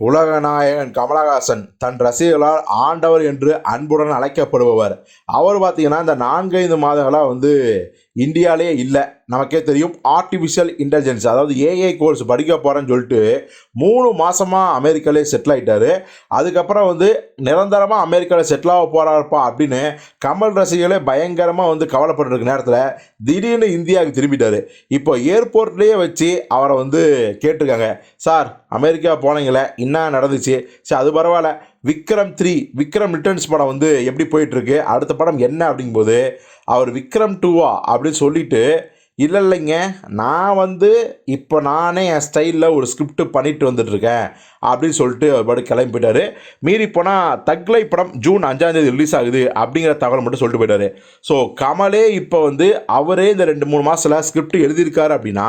உலகநாயகன் கமலஹாசன் தன் ரசிகர்களால் ஆண்டவர் என்று அன்புடன் அழைக்கப்படுபவர். அவர் பார்த்தீங்கன்னா இந்த நான்கைந்து மாதங்களாக வந்து இந்தியாவிலே இல்லை. நமக்கே தெரியும் ஆர்டிஃபிஷியல் இன்டெலிஜென்ஸ் அதாவது ஏஐ கோர்ஸ் படிக்க போகிறேன்னு சொல்லிட்டு மூணு மாதமாக அமெரிக்காலே செட்டில் ஆகிட்டாரு அதுக்கப்புறம் வந்து நிரந்தரமாக அமெரிக்காவில் செட்டில் ஆக போகிறாருப்பா அப்படின்னு கமல் ரசிகர்களே பயங்கரமாக வந்து கவலைப்பட்டு நேரத்தில் திடீர்னு இந்தியாவுக்கு திரும்பிட்டாரு. இப்போ ஏர்போர்ட்லேயே வச்சு அவரை வந்து கேட்டிருக்காங்க. சார் அமெரிக்கா போனீங்களே என்ன நடந்துச்சு? சரி அது பரவாயில்ல. விக்ரம் த்ரீ விக்ரம் ரிட்டர்ன்ஸ் படம் வந்து எப்படி போயிட்டுருக்கு அடுத்த படம் என்ன அப்படிங்கும்போது அவர் விக்ரம் டூவா அப்படின்னு சொல்லிட்டு இல்லை இல்லைங்க நான் வந்து இப்போ நானே என் ஸ்டைலில் ஒரு ஸ்கிரிப்ட் பண்ணிட்டு வந்துட்டுருக்கேன் அப்படின்னு சொல்லிட்டு அவர் பாட்டு கிளம்பி போயிட்டாரு. மீறி போனால் தக்லை படம் ஜூன் அஞ்சாந்தேதி ரிலீஸ் ஆகுது அப்படிங்கிற தகவல் மட்டும் சொல்லிட்டு போயிட்டாரு. ஸோ கமலே இப்போ வந்து அவரே இந்த ரெண்டு மூணு மாதத்தில் ஸ்கிரிப்ட் எழுதியிருக்காரு அப்படின்னா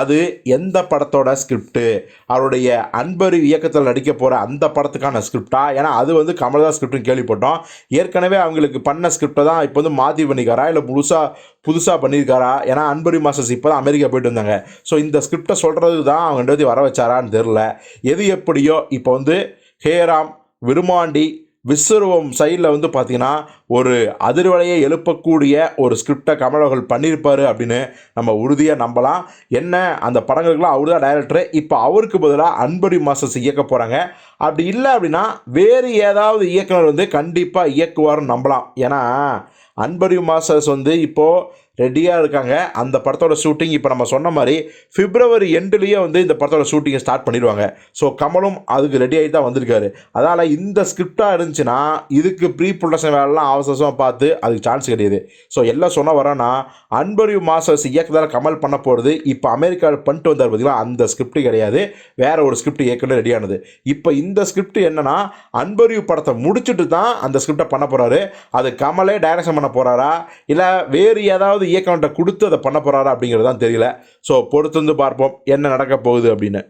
அது எந்த படத்தோட ஸ்கிரிப்ட்டு அவருடைய அன்பரு இயக்கத்தில் நடிக்க போகிற அந்த படத்துக்கான ஸ்கிரிப்டா ஏன்னா அது வந்து கமல்தான் ஸ்கிரிப்ட்னு கேள்விப்பட்டோம். ஏற்கனவே அவங்களுக்கு பண்ண ஸ்கிரிப்டை தான் இப்போ வந்து மாற்றி பண்ணிக்காரா இல்லை புதுசாக புதுசாக பண்ணியிருக்காரா ஏன்னா அன்பரி மாஸ்டர்ஸ் இப்போ தான் அமெரிக்கா போயிட்டு வந்தாங்க. ஸோ இந்த ஸ்கிரிப்டை சொல்கிறது தான் அவங்க ரெண்டு வர வச்சாரான்னு தெரில எது எப்படியோ இப்போ வந்து ஹேராம் விருமாண்டி விஸ்வரூபம் சைடில் வந்து பார்த்திங்கன்னா ஒரு அதிர்வலையை எழுப்பக்கூடிய ஒரு ஸ்கிரிப்டை கமலவர்கள் பண்ணியிருப்பார் அப்படின்னு நம்ம உறுதியாக நம்பலாம். என்ன அந்த படங்களுக்குலாம் அவர் தான் டைரக்டர் இப்போ அவருக்கு பதிலாக அன்பரி மாஸ்டர்ஸ் இயக்க போகிறாங்க அப்படி இல்லை அப்படின்னா வேறு ஏதாவது இயக்குனர் வந்து கண்டிப்பாக இயக்குவார்னு நம்பலாம். ஏன்னா அன்பரி மாஸ்டர்ஸ் வந்து இப்போது ரெடியாக இருக்காங்க. அந்த படத்தோட ஷூட்டிங் இப்போ நம்ம சொன்ன மாதிரி பிப்ரவரி எண்டுலேயே வந்து இந்த படத்தோட ஷூட்டிங்கை ஸ்டார்ட் பண்ணிடுவாங்க. ஸோ கமலும் அதுக்கு ரெடி ஆகி தான் வந்திருக்காரு. அதனால் இந்த ஸ்கிரிப்டாக இருந்துச்சுன்னா இதுக்கு ப்ரீ ப்ரொடக்ஷன் வேலைலாம் அவசரமாக பார்த்து அதுக்கு சான்ஸ் கிடையாது. ஸோ எல்லாம் சொன்ன வரோன்னா அன்பரியு மாஸ்டர்ஸ் இயக்கத்தால் கமல் பண்ண போகிறது இப்போ அமெரிக்காவில் பண்ணிட்டு வந்தார் பார்த்தீங்களா அந்த ஸ்கிரிப்ட் கிடையாது. வேறு ஒரு ஸ்கிரிப்ட் ஏற்கனவே ரெடியானது இப்போ இந்த ஸ்கிரிப்ட் என்னென்னா அன்பரியு படத்தை முடிச்சுட்டு தான் அந்த ஸ்கிரிப்டை பண்ண போகிறாரு அது கமலே டைரக்ஷன் பண்ண போகிறாரா இல்லை வேறு ஏதாவது இயக்கம்கிட்ட கொடுத்து அதை பண்ண போகிறாரா அப்படிங்கிறது தான் தெரியல. ஸோ பொறுத்து வந்து பார்ப்போம். என்ன நடக்க போகுது அப்படின்னு.